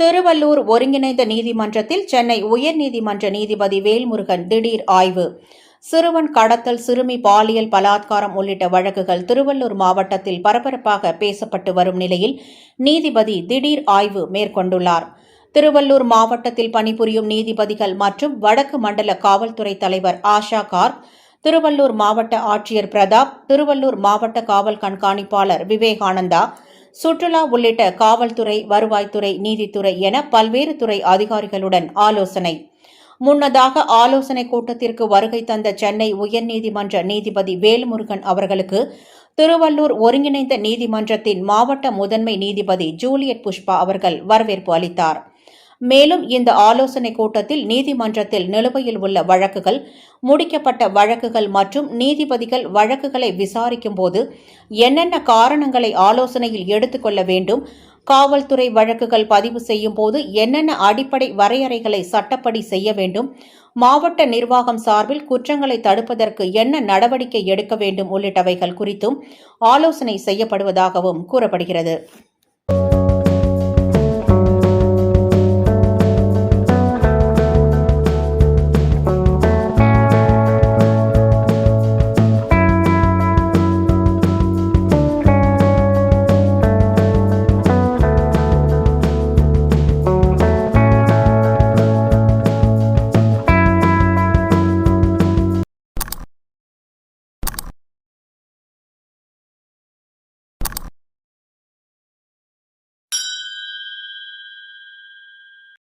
திருவள்ளூர் ஒருங்கிணைந்த நீதிமன்றத்தில் சென்னை உயர்நீதிமன்ற நீதிபதி வேல்முருகன் திடீர் ஆய்வு. சிறுவன் கடத்தல் சிறுமி பாலியல் பலாத்காரம் உள்ளிட்ட வழக்குகள் திருவள்ளூர் மாவட்டத்தில் பரபரப்பாக பேசப்பட்டு வரும் நிலையில் நீதிபதி திடீர் ஆய்வு மேற்கொண்டுள்ளார். திருவள்ளூர் மாவட்டத்தில் பணிபுரியும் நீதிபதிகள் மற்றும் வடக்கு மண்டல காவல்துறை தலைவர் ஆஷா கார்க் திருவள்ளூர் மாவட்ட ஆட்சியர் பிரதாப் திருவள்ளூர் மாவட்ட காவல் கண்காணிப்பாளர் விவேகானந்தா சுற்றுலா உள்ளிட்ட காவல்துறை வருவாய்த்துறை நீதித்துறை என பல்வேறு துறை அதிகாரிகளுடன் ஆலோசனை. முன்னதாக ஆலோசனைக் கூட்டத்திற்கு வருகை தந்த சென்னை உயர்நீதிமன்ற நீதிபதி வேல்முருகன் அவர்களுக்கு திருவள்ளூர் ஒருங்கிணைந்த நீதிமன்றத்தின் மாவட்ட முதன்மை நீதிபதி ஜூலியட் புஷ்பா அவர்கள் வரவேற்பு அளித்தார். மேலும் இந்த ஆலோசனைக் கூட்டத்தில் நீதிமன்றத்தில் நிலுவையில் உள்ள வழக்குகள் முடிக்கப்பட்ட வழக்குகள் மற்றும் நீதிபதிகள் வழக்குகளை விசாரிக்கும்போது என்னென்ன காரணங்களை ஆலோசனையில் எடுத்துக்கொள்ள வேண்டும் காவல்துறை வழக்குகள் பதிவு செய்யும் போது என்னென்ன அடிப்படை வரையறைகளை சட்டப்படி செய்ய வேண்டும் மாவட்ட நிர்வாகம் சார்பில் குற்றங்களை தடுப்பதற்கு என்ன நடவடிக்கை எடுக்க வேண்டும் உள்ளிட்டவைகள் குறித்தும் ஆலோசனை செய்யப்படுவதாகவும் கூறப்படுகிறது.